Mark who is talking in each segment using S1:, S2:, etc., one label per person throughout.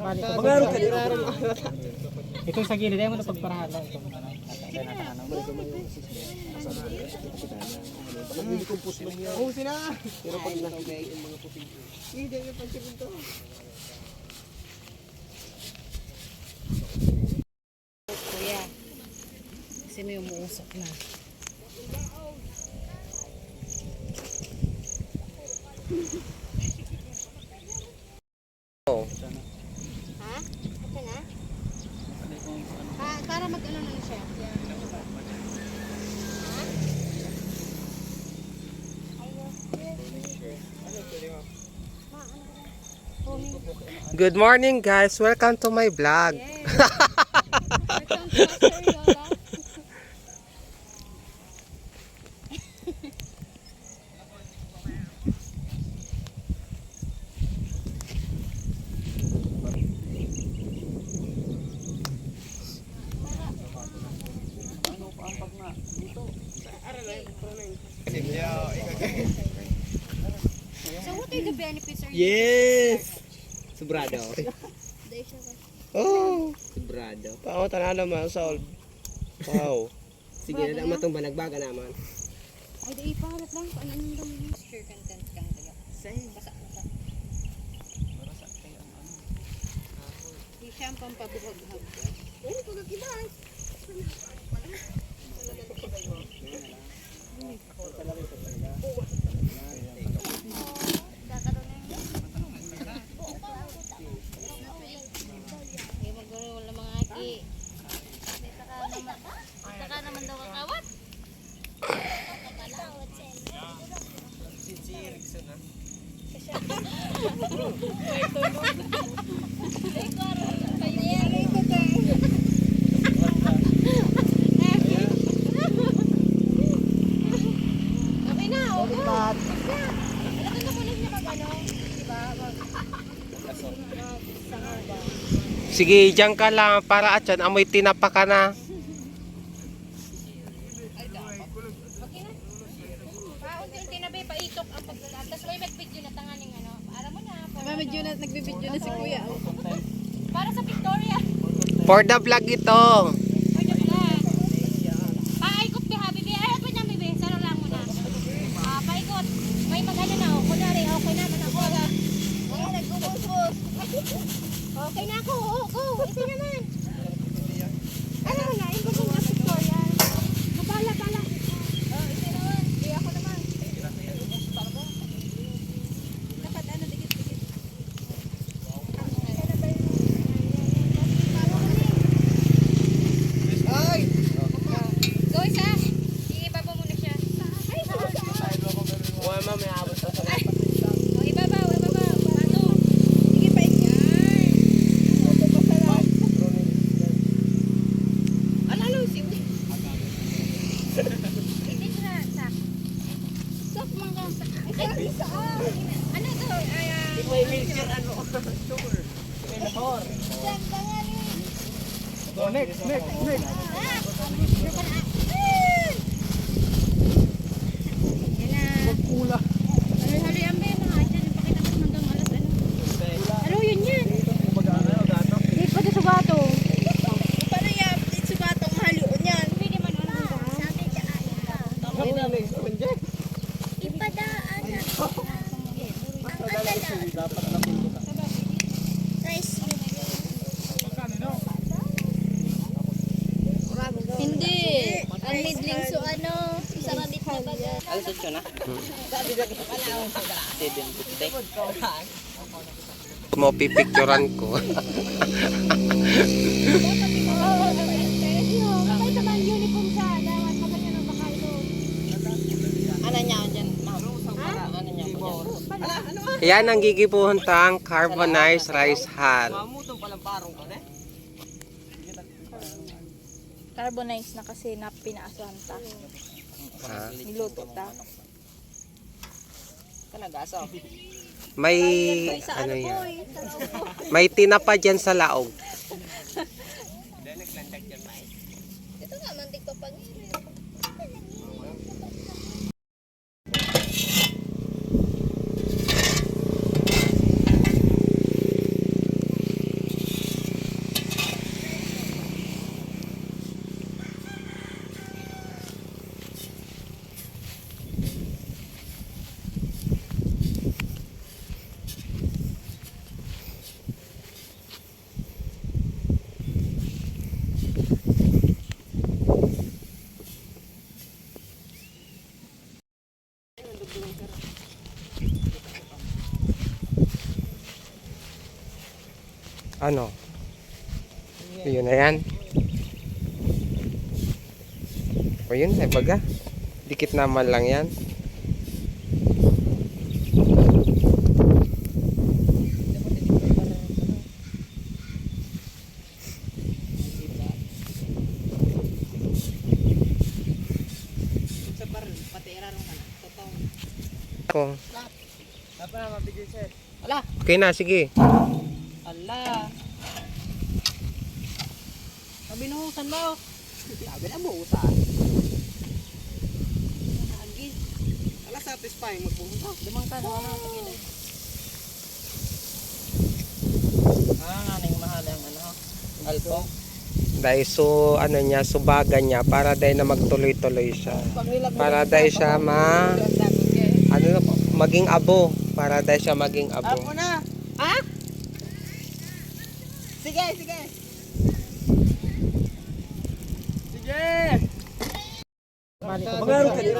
S1: Magaro ka dito.
S2: Itong sa gilid, ayaw mo na pagparahala. Ano, kaya natakano.
S1: Nag-decompose lang yan. Oo, sila. Pero pag nakikita yung mga puti. Hindi, yung pansipunto.
S3: Kuya. Kasi may umuusok na. Ha? Ito na? Ah, para mag-ano na siya.
S4: Good morning guys, welcome to my vlog.
S3: So what are the benefits? Are you
S1: Yes! Sobrado. Oh! Sobrado.
S4: Pao tanalo man solve. Wow.
S1: Sige na naman itong banagbaga naman.
S3: Ay, di ipahalat lang kung ano yung dami yung share content kang taga. Basa, basa. Di siya ang pampabuhag-hag. Ay, pagkakiban. Ay, maguro wala mga aki. Saka naman, saka naman daw ang awat. Okay na, okay na. Alam na po niya mag ano, di ba? Mag sangaw ba?
S4: Sige, diyan ka lang para at yan, amoy tinapa ka na.
S3: Pa-unti-unti na ba, paitok ang paglalab. Tapos may mag-video na tanganing ano. Alam mo na. Para,
S5: Medyo na, nagbibideo na si kuya.
S3: para sa Victoria.
S4: For the vlog ito.
S3: Pwede na. Paikot ka, bibi. Ay, at niya, bibi. Saro lang mo na. Ah, paikot. May mag-ano na, oh. Kunwari, okay naman ako. Ay, nag-ubos-bos. Okay na ako. Oo, go. Ito naman. Ano mo na, yung bagong na Victoria. Mabala, bala. Oh, ito naman. Di ako naman. Dapat ano, dikit-dikit.
S1: Ay!
S3: Go isa. Iibaba muna siya. Ay,
S4: Uy, ma, may abot sa
S3: O, ibabaw, ibabaw. Bato. Sige pa yan.
S5: Alalo si
S3: Hindi ko na, sak. Sak, mangga. Ay, ano to? Ay, ah.
S1: May wheelchair ano? Tour.
S3: Tangali.
S1: Next, next, next.
S3: Ah, ano ka na? Ah! Yan na.
S1: Pula.
S3: Halo-halo yan, Ben. Ah, dyan, pakita mo hanggang alas ano. Ano yun yan?
S1: Mag-ano, gato.
S3: Hindi pa sa bato.
S5: Paano yan? Dito ba itong halion yan?
S3: Pwede man ano ba?
S1: Tama na next one dyan.
S3: Ipadaan na.
S1: Dapat na pindutan.
S5: Hindi. Ang midling so ano, saradit na baga.
S2: Alas 8 na.
S4: Mo pipicturan ko.
S3: Bakit naman uniform sa dapat maganda ng baka ito?
S5: Ano niya dyan, ma'am? Ano niya po dyan?
S4: Yan ang gigipuntang carbonized rice hull.
S1: Mamutong palang parong ko, ne?
S5: Carbonize na kasi na pinaasuhan ta.
S4: Ha?
S5: Niluto ta.
S2: Kanagasaw.
S4: May ano yan. May tinapa dyan sa laog. Ano? Yun na yan. O yun, ay baga. Dikit naman lang yan. Ako.
S1: Dapat na mabigay sir.
S6: Ala,
S4: Okay na, sige.
S6: ala. Sabi nuhusan mo. Sabi na buhusan. Agi.
S1: Ala satisfying magbuhos.
S6: Limang ka ano gilid. Ah, nga nang mahal ang ano. Alpo.
S4: Dahil so, ano niya, subagan niya para dahil na magtuloy-tuloy siya. Para dahil siya ma... Ano na po, maging abo. Para dahil siya maging abo.
S1: Ako na.
S6: Ha? Sige, sige.
S1: Sige. Maglaro ka din.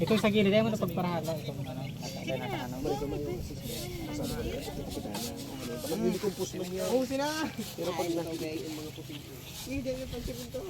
S2: Ito sa gilid ay mo na ano.
S1: Maglilicompose man yan. Ubusin na. Pero pag nakibigay ang mga puti. Hindi, hindi pang to.